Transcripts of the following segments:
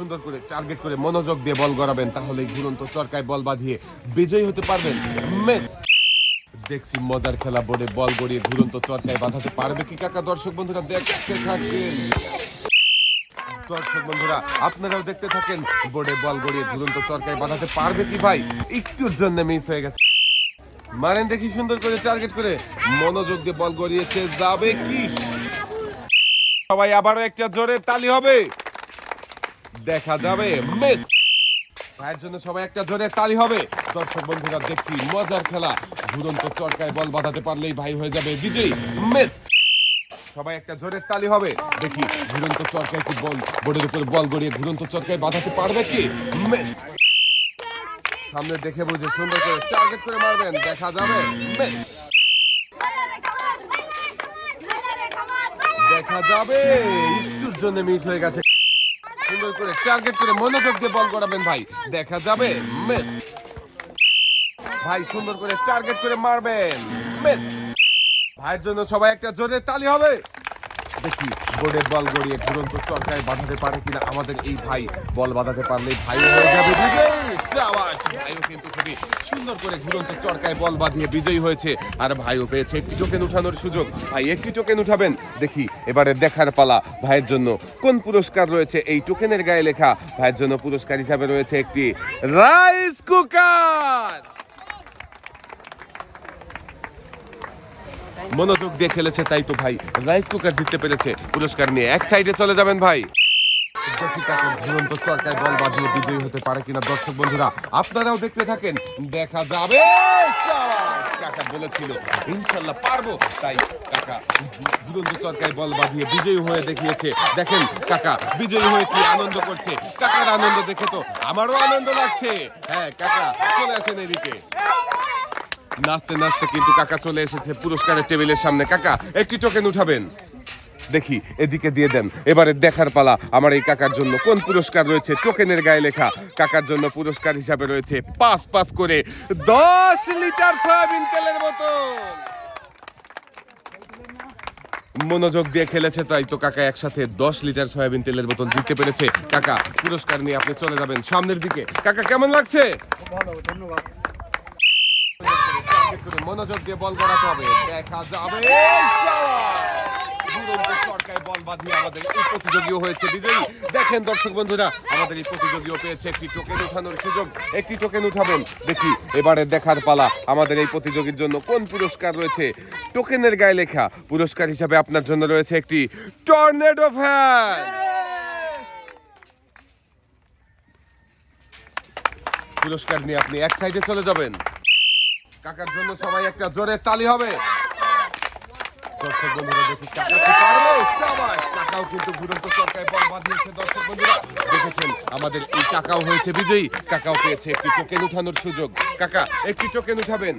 সুন্দর করে টার্গেট করে মনোযোগ দিয়ে বল গড়াবেন তাহলে ঘুরন্ত চরকায় বল বাঁধিয়ে বিজয়ী হতে পারবেন মেস। দেখছি মজার খেলা বোর্ডে বল গড়িয়ে ঘুরন্ত চরকায় বাঁধাতে পারবে কি কাকা? দর্শক বন্ধুরা, দেখতে থাকেন। দর্শক বন্ধুরা, আপনারাও দেখতে থাকেন, বোর্ডে বল গড়িয়ে ঘুরন্ত চরকায় বাঁধাতে পারবে কি ভাই? একটুর জন্য মিস হয়ে গেছে। মারেন দেখি সুন্দর করে টার্গেট করে। মনোযোগ দিয়ে বল গড়িয়েছে, যাবে কি? সবাই আবারও একটা জোরে তালি হবে। দেখা যাবে। মিস! ভাইয়ের জন্য সবাই একটা জোরে তালি হবে। দর্শক বন্ধুরা, দেখছি মজার খেলা। ঘুরন্ত চরকায় বল বাঁধাতে পারলেই ভাই হয়ে যাবে বিজয়ী মিস! সবাই একটা জোরে তালি হবে। দেখি ঘুরন্ত চরকায় কি বল? বোর্ডের উপর বল গড়িয়ে ঘুরন্ত চরকায় বাঁধাতে পারবে কি? মিস! সামনে দেখে বুঝে সুন্দর করে টার্গেট করে মারবেন। দেখা যাবে, মিস! দেখা যাবে, একটুর জন্য মিস হয়ে গেছে। সুন্দর করে টার্গেট করে মনোযোগ দিয়ে বল করাবেন ভাই। দেখা যাবে। মিস ভাই, সুন্দর করে টার্গেট করে মারবেন। মিস ভাইয়ের জন্য সবাই একটা জোরে তালি হবে। দেখি বোর্ডে বল গড়িয়ে ঘুরন্ত চরকায় বাঁধাতে পারে কিনা আমাদের এই ভাই। বল বাঁধাতে পারলে ভাই হয়ে যাবে বিজয়ী সাবাস ভাইও কিন্তু খুবই সুন্দর করে ঘুরন্ত চরকায় বল বাঁধিয়ে বিজয়ী হয়েছে। আর ভাইও পেয়েছে একটি টোকেন উঠানোর সুযোগ। ভাই, একটি টোকেন উঠাবেন? দেখি, এবারে দেখার পালা। ভাইয়ের জন্য কোন পুরস্কার রয়েছে? এই টোকেনের গায়ে লেখা, ভাইয়ের জন্য পুরস্কার হিসাবে রয়েছে একটি রাইস কুকার! মনোযোগ দিয়ে খেলেছে, তাই তো ভাই, রাইস কুকার জিততে পেরেছে। পুরস্কার নিয়ে এক সাইডে চলে যাবেন ভাই। হতে পারে কিনা দর্শক বন্ধুরা, আপনারাও দেখতে থাকেন। দেখা যাবে। কাকা বলেছিল বল বিজয়ী হয়ে দেখিয়েছে। দেখেন কাকা বিজয়ী হয়ে কি আনন্দ করছে। কাকার আনন্দ দেখে তো আমারও আনন্দ লাগছে। হ্যাঁ কাকা চলে আসেন এদিকে। নাচতে নাচতে কিন্তু কাকা চলে এসেছে পুরস্কারের টেবিলের সামনে। কাকা, একটি টোকেন উঠাবেন। দেখি এদিকে দিয়ে দেন। এবারে দেখার পালা আমার এই কাকার জন্য কোন পুরস্কার রয়েছে? টোকেনের গায়ে লেখা কাকার জন্য পুরস্কার হিসাবে রয়েছে পাঁচ পাঁচ করে দশ লিটার সয়াবিন তেলের বোতল। মনোযোগ দিয়ে খেলেছে তাই তো কাকা একসাথে দশ লিটার সয়াবিন তেলের বোতল দিতে পেরেছে। কাকা পুরস্কার নিয়ে আপনি চলে যাবেন সামনের দিকে। কাকা কেমন লাগছে? ভালো ধন্যবাদ। মনোযোগ দিয়ে বল করাতে হবে। দেখা যাবে আমাদের এই প্রতিযোগীও হয়েছে বিজয়ী। দেখেন দর্শক বন্ধুরা, আমাদের এই প্রতিযোগীও পেয়েছে একটি টোকেন উঠানোর সুযোগ, একটি টোকেন উঠাবেন। দেখি, এবারে দেখার পালা আমাদের এই প্রতিযোগীর জন্য কোন পুরস্কার রয়েছে? টোকেনের গায়ে লেখা পুরস্কার হিসাবে আপনার জন্য রয়েছে একটি টর্নেডো ফ্যান পুরস্কার নিয়ে আপনি এক সাইডে চলে যাবেন। কাকার জন্য সবাই একটা জোরে তালি হবে। দর্শক বন্ধুরা দেখি কাকাও কিন্তু ঘুরন্ত চরকায় বল বাঁধিয়েছে দর্শক বন্ধুরা। দেখেছেন আমাদের এই কাকাও হয়েছে বিজয়ী। কাকাও পেয়েছে একটি টোকেন উঠানোর সুযোগ। কাকা একটি টোকেন উঠাবেন?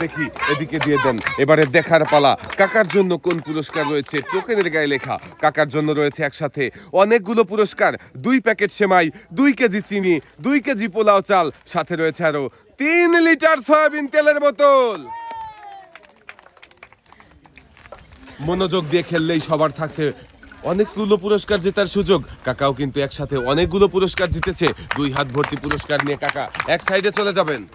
দেখি এদিকে দিয়ে দেন। এবারে দেখার পালা। কাকার জন্য কোন পুরস্কার রয়েছে? টোকেনের গায়ে লেখা। কাকার জন্য রয়েছে একসাথে অনেকগুলো পুরস্কার। দুই প্যাকেট সেমাই দুই কেজি চিনি দুই কেজি পোলাও চাল। সাথে রয়েছে আরও তিন লিটার সয়াবিন তেলের বোতল। মনোযোগ দিয়ে খেললেই সবার থাকতে অনেকগুলো পুরস্কার জেতার সুযোগ। কাকাও কিন্তু একসাথে অনেকগুলো পুরস্কার জিতেছে। দুই হাত ভর্তি পুরস্কার নিয়ে কাকা এক সাইডে চলে যাবেন।